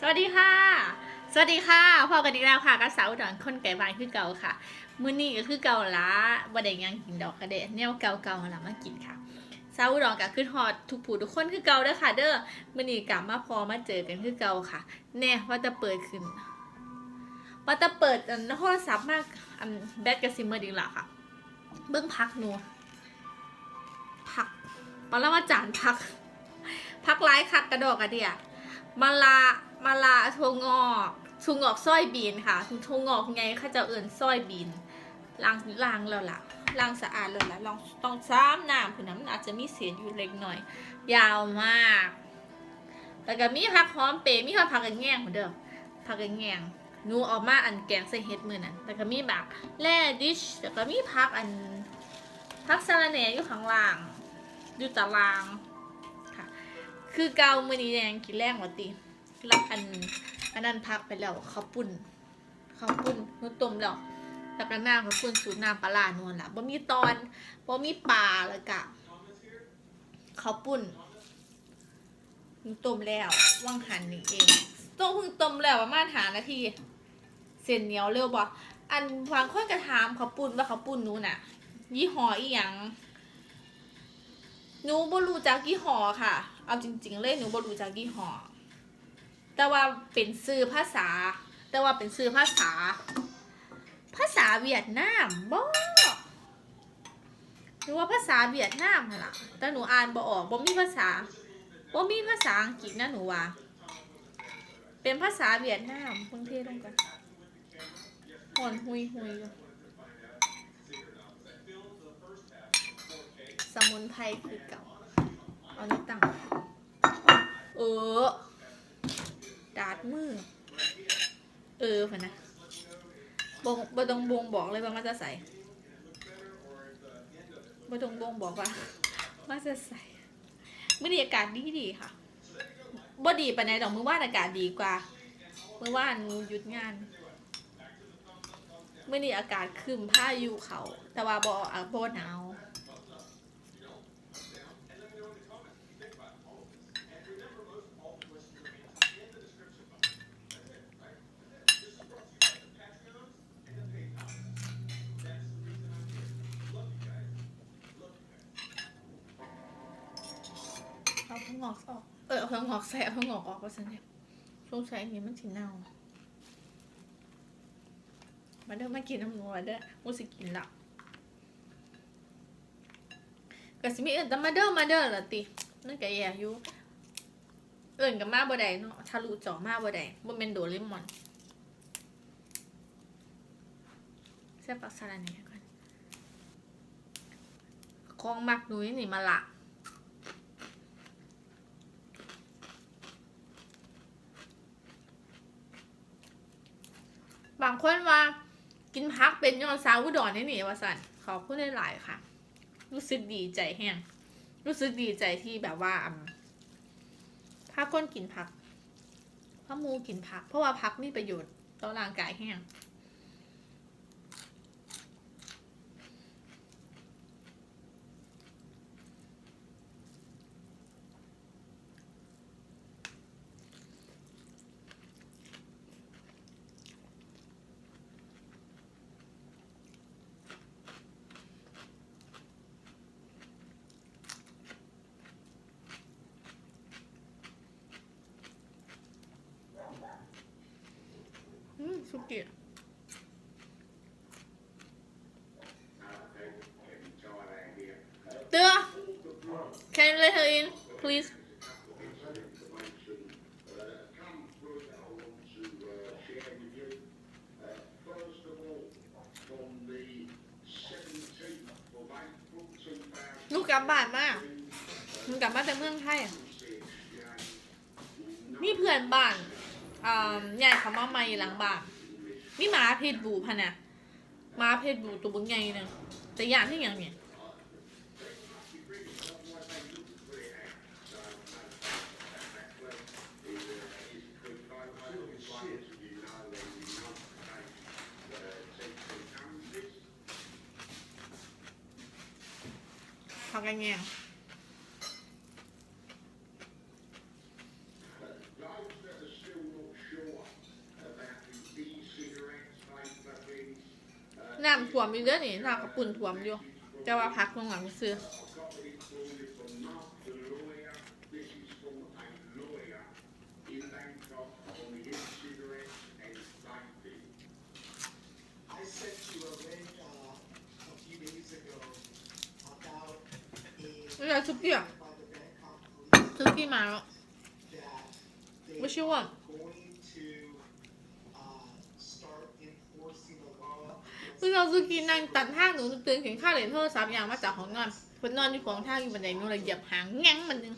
สวัสดีค่ะ สวัสดีค่ะพอกันอีกแล้วค่ะกับสาวดอุดรคนไก่บานคือเก่าค่ะ มื้อนี้ก็คือเก่าละบ่ได้ยังกินดอกกระเดะแนวเก่าๆละมากินค่ะสาวดอุดรก็คือฮอดทุกผู้ทุกคนคือเก่าเด้อค่ะ เด้อมื้อนี้กลับมาพอมาเจอกันคือเก่าค่ะ แน่ว่าจะเปิดขึ้นว่าจะเปิดอันโทรศัพท์มากอันแบตก็สิมเมอร์ดีละค่ะ เบิ่งพักหนูพักปรมาจารย์พัก พักร้ายคักกระดอกกระเดีย มาลามาลาถั่วงอกถั่วงอกซอยบีนค่ะถั่วงอกไงเข้าจะเอื่นซอยบีนล้างล้างแล้วล่ะล้างสะอาดแล้วล่ะลองต้องซ้ำน้ำผืนน้ำอาจจะมีเศษอยู่เล็กหน่อย ยาวมากแล้วก็มีผักหอมเปรมีผักผักกระแง่งเหมือนเดิมผักกระแง่งนูออกมาอันแกงใส่เห็ดมือนั่นแล้วก็มีแบบแร่ดิชแล้วก็มีผักอันผักสะระแหน่อยู่ข้างล่างอยู่ตาราง คือเกามือนี้แดงกินแรงกว่าตีรับอันอันนั้นพักไปแล้วเขาวปุ่นเขาวปุ่นนุต้มแล้วแล้วก็น้ำเขาวปุ่นสูตรน้ำปลาร้านวลละบ่มีตอนบ่มีปลาแล้วก็เขาวปุ่นนุต้มแล้วว่างหันนี่เองต้มเพิ่งต้มแล้วประมาณหานาทีเส้นเหนียวเร็วบ่อันบางคนกระถามเขาวปุ่นว่าเขาวปุ่นนู้น่ะ ยี่ห้ออีหยัง หนูบ่รู้จักยี่ห้อค่ะ เอาจริง ๆ เลยหนูบ่รู้จักยี่ห้อแต่ว่าเป็นซื้อภาษา แต่ว่าเป็นซื้อภาษา ภาษาเวียดนามบ่หรือว่าภาษาเวียดนามล่ะ แต่หนูอ่านบ่ออกบ่มีภาษาบ่มีภาษาอังกฤษนะหนูว่า เป็นภาษาเวียดนามเพิ่งเทลงกันหอนหุยหุยอยู่ สมุนไพรคือเก่าเอานี้ตั้งเออ ดาดมือ เออพะนะบงบต้องบงบอกเลยว่ามันจะใส่บต้องบงบอกว่ามันจะใส่เมื่อนี้อากาศดีดีค่ะบ่ดีปานใดดอกมือว่านอากาศดีกว่าเมื่อวานหนูหยุดงานเมื่อนี้อากาศครึมพาอยุเขา แต่ว่าบ่อะบ่หนาว งอกออก เออเอาผักงอกใส่เอาผักงอกออกก็สันเนี่ยสงสัยอันนี้มันถิเน่ามาเด้อมากินน้ำหนูมาเด้อมูสิกินละก็สิมีเอื่นแต่มาเด้อมาเด้อละตินั่นก็แย่อยู่เอื่นกับมาบ่ได้เนาะทะลุจ่อมาบ่ได้บ่แม่นโดเรมอนแซ่บปักสาระเนี่ก่อนของมักหนุ่ยนี่มาละางคนว่ากินพักเป็นยอนสาวอุดรนี่นี่ว่าสันขอบคุณหลายๆค่ะ รู้สึกดีใจแห้งรู้สึกดีใจที่แบบว่าอืมถ้าคนกินผักถ้าหมูกินผัก เพราะว่าผักมีประโยชน์ต่อร่างกายแห้งอืมสุ กี้เตือ can you let her in please ลูกกลับบ้านมากมันกลับมาแต่เมืองไทยอะมีเพื่อนบ้านอ่าใหญ่เขามาใหม่หลังบ้าน มีหมาเพศบูพะนะหมาเพศบูตัวบึงใหญ่นึงแต่อย่างที่อย่างเนี่ยทำกันไง those that are still not ถ่วมอยู่ เด้อนี่หน้ากระปุ่นท่วมอยู่จะมว่าพักลงหลังซื้อเวลาซุปกี้อะซุปกี้มาแล้วไม่ใช่ว่า เพิ่งเราซูกินั่งตัดห้างหนูตื่นเห็นข้าวเหรียญโทรศัพท์อย่างมาจากของนอนเพิ่นนอนอยู่ของท่างอยู่บันไดหนูเลยเหยียบหางแง้งมันนึง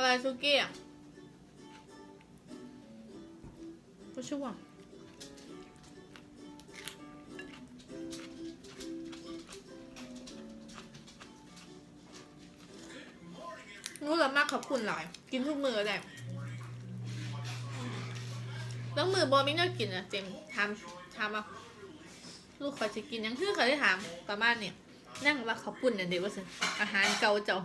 อะไรซุกี้อะไม่ชื่อว่ารู้แล้วมากขอบคุณหลาย กินทุกมือเลยแล้วมือบอมิน่ากินอะเจมทำทำอะลูกขอจะกินยังคือเคยได้ถามประมาณเนี่ยนั่งว่าขอบคุณเนี่ยเดี๋ยวว่าสิอาหารเกาเจ้า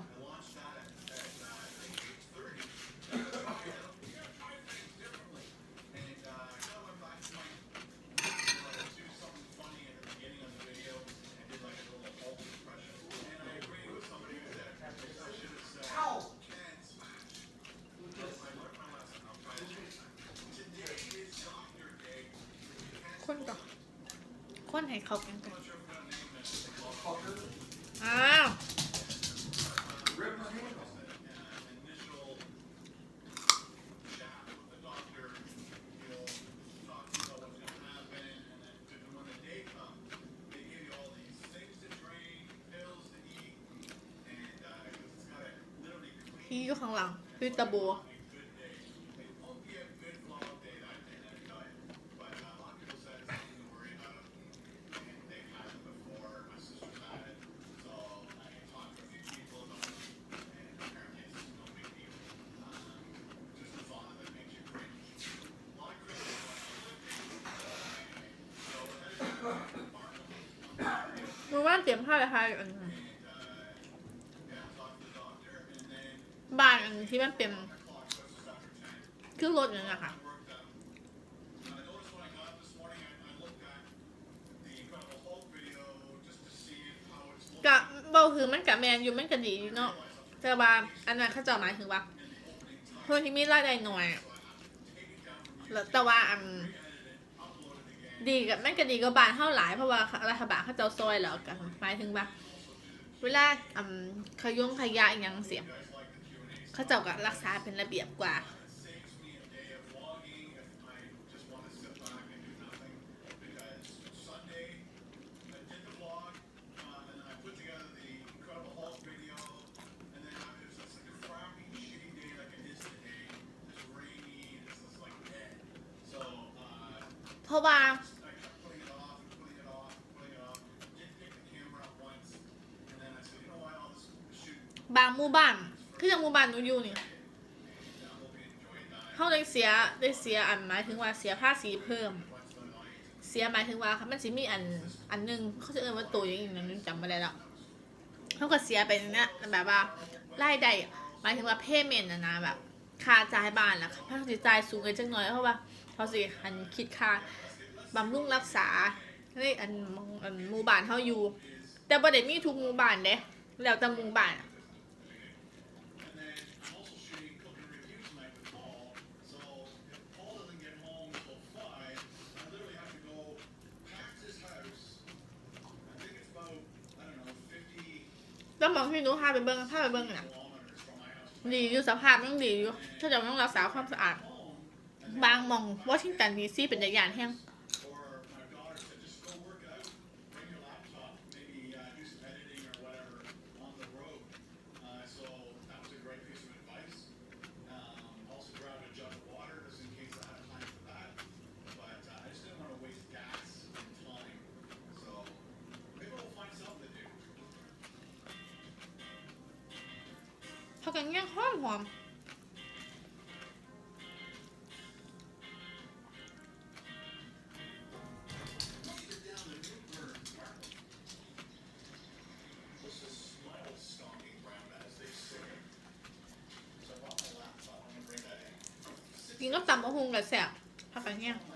อยู่ข้างหลัง คือตะบัวมือว่าเตรียมผ้าเลยค่ะอันนั้นบ้าน ที่มันเป็นเครื่องรถนั่นแหละค่ะกะเบาคือมันกะแมนอยู่มันกะดีอยู่เนาะแต่ว่าอันนั้นเขาเจะหมายถึงว่าคนที่มีรายได้หน่อยแล้วแต่ว่าอันดีกับแมันก็ดีกับบานเท่าหลายเพราะว่ารัฐบาลเขาเจ้าซอยแล้วกันหมายถึงว่าเวลาอืมขยุ่งขยะอย่างเสีย เขาเจ้าก็รักษาเป็นระเบียบกว่า เพราะว่าบางหมู่บ้าน คืออย่างหมู่บ้านหนูอยู่นี่เขาได้เสียได้เสียอันหมายถึงว่าเสียภาษีเพิ่ม เสียหมายถึงว่ามันสิมีอันอันหนึงเขาจะเอ่ยว่าตัวอย่างหนึงจำไม่ได้แล้วเขาก็เสียไปเนี่ยแบบว่ารายได้หมายถึงว่าเพย์เมนต์นะนะแบบค่าจ่ายบ้านล่ะค่าใช้จ่ายสูงเลยจังหน่อยเพราะว่าเขาสิอันคิดค่าบำรุงรักษาในอันอันหมู่บ้านเขาอยู่ แต่ประเด็นมีทุกหมู่บ้านเด้แล้วแต่หมู่บ้าน ก็มองที่หนูพาไปเบิ้งพาไปเบิ้งน่ะดีอยู่สภาพยังดีอยู่ถ้าจะต้องรักษาความสะอาด บางมองว่าชิงตันดีซี่เป็นอย่านแห้ง เขากันย่างหอมหอม This is my old stalking ground, as they say. So I brought my laptop. I'm gonna bring that in. กินก็ตำมะฮุงกับแซ่บผักกันย่าง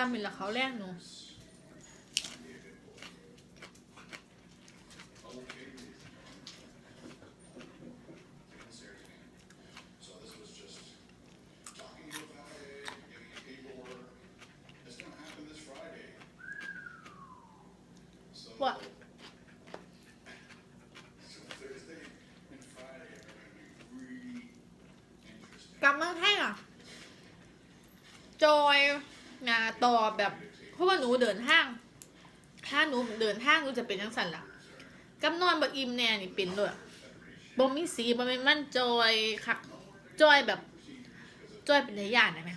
ซ้ำเป็นละเขาแรกหนู งาต่อแบบ เพราะว่าหนูเดินห้าง ถ้าหนูเดินห้างหนูจะเป็นยังสันล่ะกำนอนบอิ่มแน่นี่เป็นเลยบ่มีสีบ่แม่นมันจอยคักจอยแบบจอยเป็นรยะนะแม่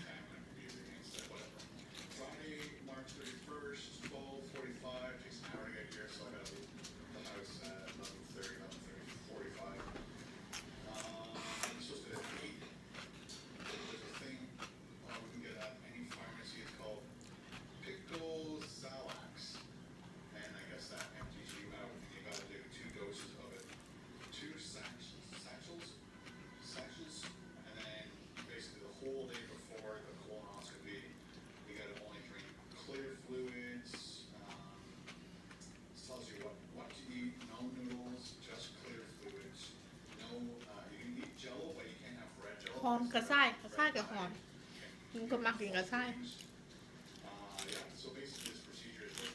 หอมกระซ่ายกระซ่ายกับหอมหนูก็มักกินกระซ่าย Uh, yeah, so basically this procedure is looking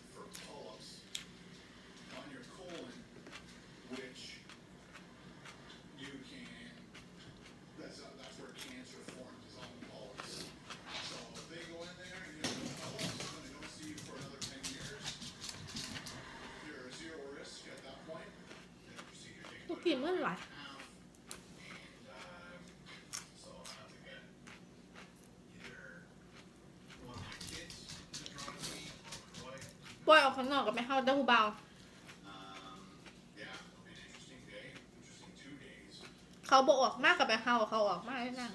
ปล่อยออกข้างนอกกับไม่เข้าเต้าหูเบา Um, yeah, it'll be an interesting day, interesting two days. เขาบอกออกมากกับไปเข้าเขาออกมากเลยนะ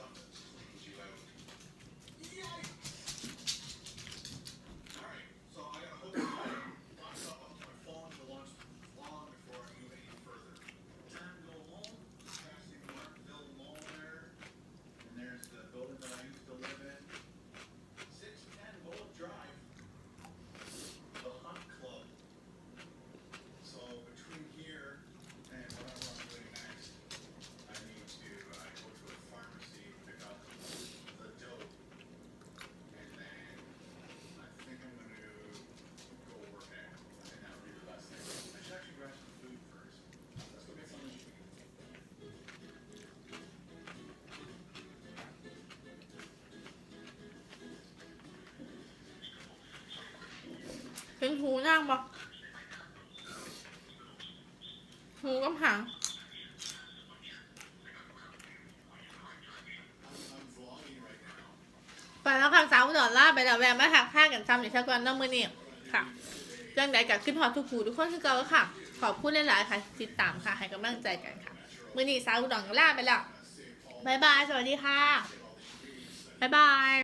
เป็นหูนั่งบอกหูกำหังไปแล้วค่ะสาวดอนล่าไปแล้วแวะมาหักผ้ากันซ้ำอีกสักวันเน้องมือนี่ค่ะจังใดกับขึ้นฮอทุกผู้ทุกคนคือเก่าค่ะ ขอบคุณหลายๆค่ะ ติดตามค่ะ ให้กำลังใจกันค่ะ มือนี่สาวอุดล่าไปแล้วบายบาย สวัสดีค่ะบายบาย